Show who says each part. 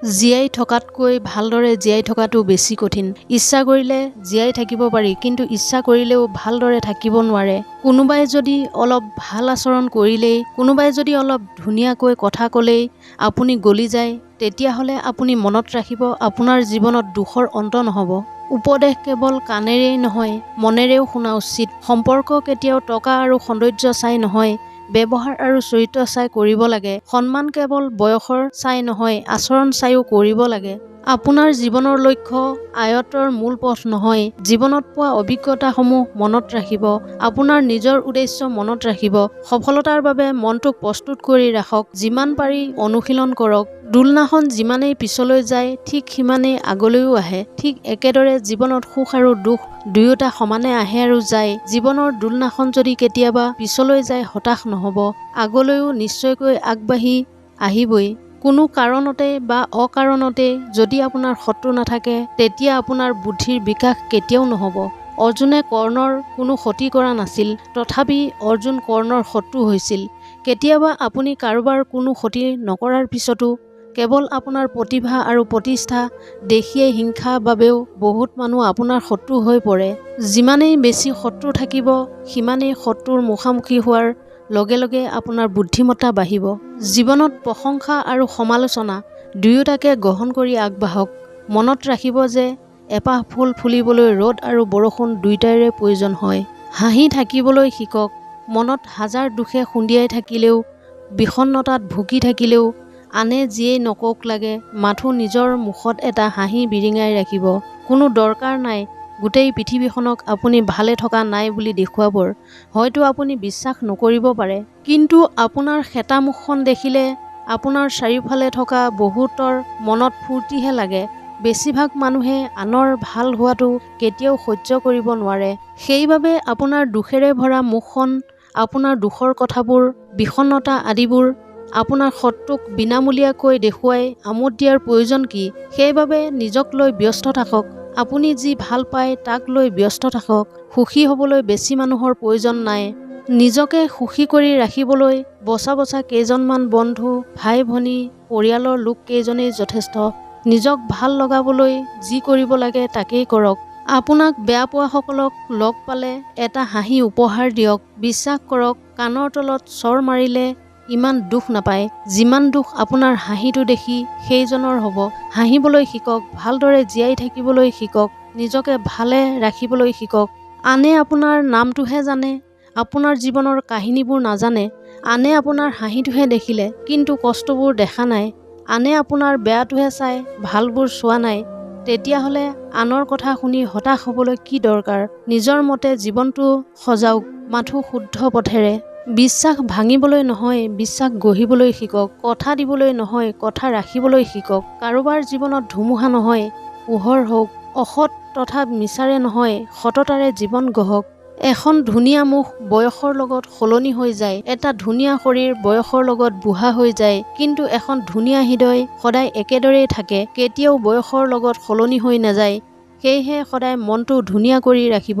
Speaker 1: জীয়াই থকাতকৈ ভালদৰে জীয়াই থকাটো বেছি কঠিন। ইচ্ছা কৰিলে জীয়াই থাকিব পাৰি কিন্তু ইচ্ছা কৰিলেও ভালদৰে থাকিব নোৱাৰে। কোনোবাই যদি অলপ ভাল আচৰণ কৰিলেই কোনোবাই যদি অলপ ধুনীয়াকৈ কথা ক'লেই আপুনি গলি যায় তেতিয়াহ'লে আপুনি মনত ৰাখিব আপোনাৰ জীৱনত দুখৰ অন্ত নহ'ব। উপদেশ কেৱল কাণেৰেই নহয় মনেৰেও শুনা উচিত। সম্পৰ্ক কেতিয়াও টকা আৰু সৌন্দৰ্য চাই নহয় ব্যৱহাৰ আৰু চৰিত্ৰ চাই কৰিব লাগে। সন্মান কেৱল বয়সৰ চাই নহয় আচৰণ চাইও কৰিব লাগে। আপোনাৰ জীৱনৰ লক্ষ্য আয়ত্তৰ মূল পথ নহয়। জীৱনত পোৱা অভিজ্ঞতাসমূহ মনত ৰাখিব। আপোনাৰ নিজৰ উদ্দেশ্য মনত ৰাখিব। সফলতাৰ বাবে মনটোক প্ৰস্তুত কৰি ৰাখক। যিমান পাৰি অনুশীলন কৰক। দোলনাখন যিমানেই পিছলৈ যায় ঠিক সিমানেই আগলৈও আহে। ঠিক একেদৰে জীৱনত সুখ আৰু দুখ দুয়োটা সমানে আহে আৰু যায়। জীৱনৰ দোলনাখন যদি কেতিয়াবা পিছলৈ যায় হতাশ নহ'ব। আগলৈও নিশ্চয়কৈ আগবাঢ়ি আহিবই। কোনো কাৰণতে বা অকাৰণতে যদি আপোনাৰ শত্ৰু নাথাকে তেতিয়া আপোনাৰ বুদ্ধিৰ বিকাশ কেতিয়াও নহ'ব। অৰ্জুনে কৰ্ণৰ কোনো ক্ষতি কৰা নাছিল তথাপি অৰ্জুন কৰ্ণৰ শত্ৰু হৈছিল। কেতিয়াবা আপুনি কাৰোবাৰ কোনো ক্ষতি নকৰাৰ পিছতো কেৱল আপোনাৰ প্ৰতিভা আৰু প্ৰতিষ্ঠা দেখিয়ে হিংসা বাবেও বহুত মানুহ আপোনাৰ শত্ৰু হৈ পৰে। যিমানেই বেছি শত্ৰু থাকিব সিমানেই শত্ৰুৰ মুখামুখি হোৱাৰ লগে লগে আপোনাৰ বুদ্ধিমত্তা বাঢ়িব। জীৱনত প্ৰশংসা আৰু সমালোচনা দুয়োটাকে গ্ৰহণ কৰি আগবাঢ়ক। মনত ৰাখিব যে এপাহ ফুল ফুলিবলৈ ৰ'দ আৰু বৰষুণ দুয়োটাৰে প্ৰয়োজন হয়। হাঁহি থাকিবলৈ শিকক। মনত হাজাৰ দুখে খুন্দিয়াই থাকিলেও বিষণ্ণতাত ভুগি থাকিলেও আনে যিয়েই নকওক লাগে মাথো নিজৰ মুখত এটা হাঁহি বিৰিঙাই ৰাখিব। কোনো দৰকাৰ নাই গোটেই পৃথিৱীখনক আপুনি ভালে থকা নাই বুলি দেখুৱাবৰ হয়তো আপুনি বিশ্বাস নকৰিব পাৰে। কিন্তু আপোনাৰ সেতা মুখখন দেখিলে আপোনাৰ চাৰিওফালে থকা বহুতৰ মনত ফূৰ্তিহে লাগে। বেছিভাগ মানুহে আনৰ ভাল হোৱাটো কেতিয়াও সহ্য কৰিব নোৱাৰে। সেইবাবে আপোনাৰ দুখেৰে ভৰা মুখখন আপোনাৰ দুখৰ কথাবোৰ বিষণ্ণতা আদিবোৰ আপোনাৰ শত্ৰুক বিনামূলীয়াকৈ দেখুৱাই আমোদ দিয়াৰ প্ৰয়োজন কি? সেইবাবে নিজক লৈ ব্যস্ত থাকক। আপুনি যি ভালো পায় তাক লৈ ব্যস্ত থাকক। সুখী হ'বলৈ বেছি মানুহৰ প্ৰয়োজন নাই। নিজকে সুখী কৰি ৰাখিবলৈ বচা বচা কেইজনমান বন্ধু, ভাই ভনী, পৰিয়ালৰ লোক কেইজনেই যথেষ্ট। নিজক ভালো লগাবলৈ যি কৰিব লাগে তাকেই কৰক। আপোনাক বেয়া পোৱাসকলক লগ পালে এটা হাঁহি উপহাৰ দিয়ক। বিশ্বাস কৰক, কাণৰ তলত চৰ মাৰিলে ইমান দুখ নাপায়। যিমান দুখ আপোনাৰ হাঁহিটো দেখি সেইজনৰ হ'ব। হাঁহিবলৈ শিকক ভালদৰে জীয়াই থাকিবলৈ শিকক নিজকে ভালে ৰাখিবলৈ শিকক। আনে আপোনাৰ নামটোহে জানে আপোনাৰ জীৱনৰ কাহিনীবোৰ নাজানে। আনে আপোনাৰ হাঁহিটোহে দেখিলে কিন্তু কষ্টবোৰ দেখা নাই। আনে আপোনাৰ বেয়াটোহে চাই ভালবোৰ চোৱা নাই। তেতিয়াহ'লে আনৰ কথা শুনি হতাশ হ'বলৈ কি দৰকাৰ? নিজৰ মতে জীৱনটো সজাওক মাথো শুদ্ধ পথেৰে। বিশ্বাস ভাঙিবলৈ নহয় বিশ্বাস গঢ়িবলৈ শিকক কথা দিবলৈ নহয় কথা ৰাখিবলৈ শিকক। কাৰোবাৰ জীৱনত ধুমুহা নহয় পোহৰ হওক অসৎ তথা মিছাৰে নহয় সততাৰে জীৱন গঢ়ক। এখন ধুনীয়া মুখ বয়সৰ লগত সলনি হৈ যায় এটা ধুনীয়া শৰীৰ বয়সৰ লগত বুঢ়া হৈ যায় কিন্তু এখন ধুনীয়া হৃদয় সদায় একেদৰেই থাকে কেতিয়াও বয়সৰ লগত সলনি হৈ নাযায় সেয়েহে সদায় মনটো ধুনীয়া কৰি ৰাখিব।